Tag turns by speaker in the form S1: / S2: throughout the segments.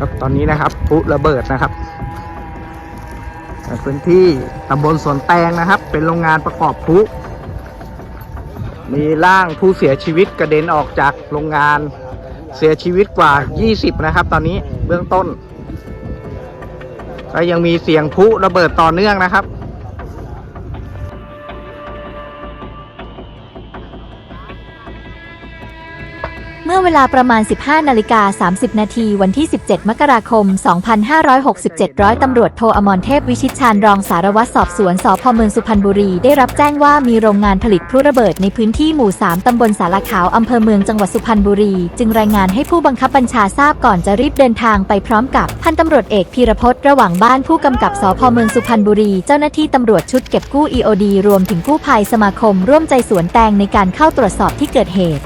S1: ครับตอนนี้นะครับพุระเบิดนะครับในพื้นที่ตำบลสวนแตงนะครับ เป็นโรงงานประกอบพุมีร่างผู้เสียชีวิตกระเด็นออกจากโรงงานเสียชีวิตกว่า 20 นะครับ ตอนนี้เบื้องต้น ก็ยังมีเสียงพลุระเบิดต่อเนื่องนะครับ
S2: เมื่อเวลาประมาณ 15 นาฬิกา 30 นาทีวันที่ 17 มกราคม 2567ร้อยตำรวจโทอมรเทพวิชิตชาญรองสารวัตรสอบสวนสพเมืองสุพรรณบุรี ได้รับแจ้งว่ามีโรงงานผลิตพลุระเบิดในพื้นที่หมู่ 3 ตำบลสารขาวอำเภอเมืองจังหวัดสุพรรณบุรี จึงรายงานให้ผู้บังคับบัญชาทราบก่อนจะรีบเดินทางไปพร้อมกับพันตำรวจเอกพีรพจน์ระหว่างบ้านผู้กำกับสพเมืองสุพรรณบุรี เจ้าหน้าที่ตำรวจชุดเก็บกู้ EOD รวมถึงกู้ภัยสมาคม ร่วมใจสวนแตงในการเข้าตรวจสอบที่เกิดเหตุ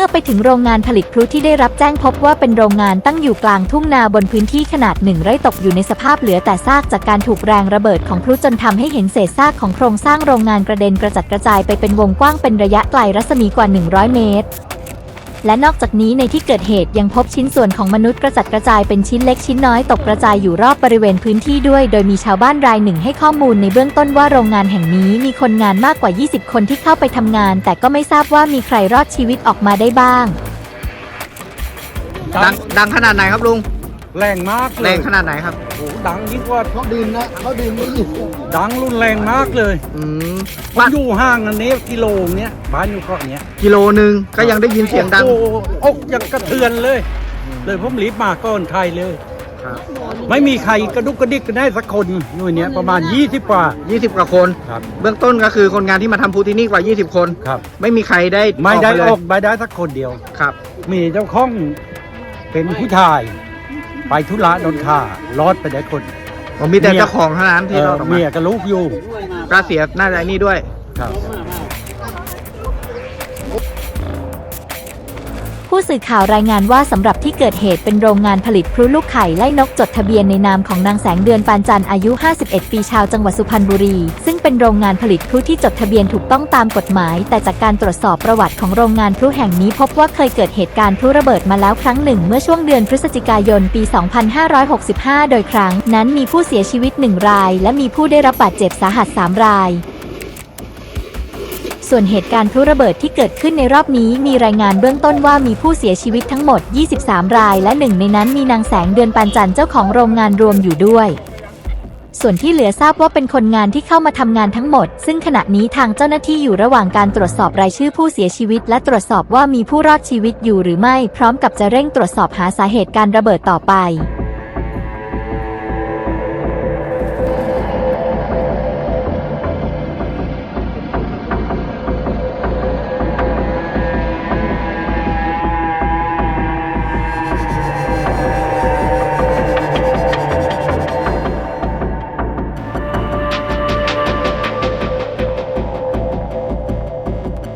S2: มื่อไปถึงโรงงานผลิตพลุที่ได้รับแจ้งพบว่าเป็นโรงงานตั้งอยู่กลางทุ่งนาบนพื้นที่ขนาดหนึ่งไร่ตกอยู่ในสภาพเหลือแต่ซากจากการถูกแรงระเบิดของพลุจนทำให้เห็นเศษซากของโครงสร้างโรงงานกระเด็นกระจัดกระจายไปเป็นวงกว้างเป็นระยะไกลรัศมีกว่า 100 เมตร และนอกจากนี้ในที่เกิดเหตุยังพบชิ้นส่วนของมนุษย์กระจัดกระจายเป็นชิ้นเล็กชิ้นน้อยตกกระจายอยู่รอบบริเวณพื้นที่ด้วย โดยมีชาวบ้านรายหนึ่งให้ข้อมูลในเบื้องต้นว่าโรงงานแห่งนี้มีคนงานมากกว่า 20 คนที่เข้าไปทำงาน แต่ก็ไม่ทราบว่ามีใครรอดชีวิตออกมาได้บ้าง
S1: ดังดังขนาดไหนครับลุง
S3: แรงมากเลย
S1: แรงขนาดไหนครับ
S3: โอ้โหดังยิ่งกว่า
S4: เขาดื่มนะเขาดื่มไม่ยิน
S3: ดังรุนแรงมากเลย
S1: อืม
S3: ผม
S1: บ้าน
S3: อยู่ห่างอันนี้กิโลเนี้ยบ้านอยู่เกาะเนี้ย
S1: กิโลหนึ่งก็ยังได้ยินเสียงดัง
S3: โอ้โหอกยังกระเทือนเลย เลยผมรีบมาก่อนใครเลย
S1: ครับ
S3: ไม่มีใครกระดุกกระดิกกันได้สักคนหน่วยเนี้ยประมาณ 20กว่า
S1: 20 กว่าคน
S3: ครับ
S1: เบื้องต้นก็คือคนงานที่มาทำพลุที่นี่กว่า 20 คน
S3: ครับ
S1: ไม่มีใครได้
S3: ไม่ได้
S1: ปเล
S3: อยอกไม่ได้สักคนเดียว
S1: ครับ
S3: มีเจ้าของเป็นผู้ชาย ไปธุระนนทารอดไปได้คน
S1: ผมมีแต่เจ้าของเท่านั้นที่
S3: เอ่
S1: ร
S3: อ
S1: อดออกมา
S3: เมียกับลูกอยู่
S1: ก็เสียน่าจะไอ้นี่ด้วย
S3: ครับ
S2: สื่อข่าวรายงานว่าสำหรับที่เกิดเหตุเป็นโรงงานผลิตพลุลูกไข่ไล่นกจดทะเบียนในนามของนางแสงเดือนปานจันทร์อายุ 51 ปีชาวจังหวัดสุพรรณบุรี ซึ่งเป็นโรงงานผลิตพลุที่จดทะเบียนถูกต้องตามกฎหมาย แต่จากการตรวจสอบประวัติของโรงงานพลุแห่งนี้พบว่าเคยเกิดเหตุการณ์พลุระเบิดมาแล้วครั้งหนึ่งเมื่อช่วงเดือนพฤศจิกายนปี 2565 โดยครั้งนั้นมีผู้เสียชีวิตหนึ่งราย และมีผู้ได้รับบาดเจ็บสาหัสสามราย ส่วนเหตุการณ์พลุระเบิดที่เกิดขึ้นในรอบนี้มีรายงานเบื้องต้นว่ามีผู้เสียชีวิตทั้งหมด 23 ราย และหนึ่งในนั้นมีนางแสงเดือนปานจันเจ้าของโรงงานรวมอยู่ด้วย ส่วนที่เหลือทราบว่าเป็นคนงานที่เข้ามาทำงานทั้งหมด ซึ่งขณะนี้ทางเจ้าหน้าที่อยู่ระหว่างการตรวจสอบรายชื่อผู้เสียชีวิต และตรวจสอบว่ามีผู้รอดชีวิตอยู่หรือไม่ พร้อมกับจะเร่งตรวจสอบหาสาเหตุการระเบิดต่อไป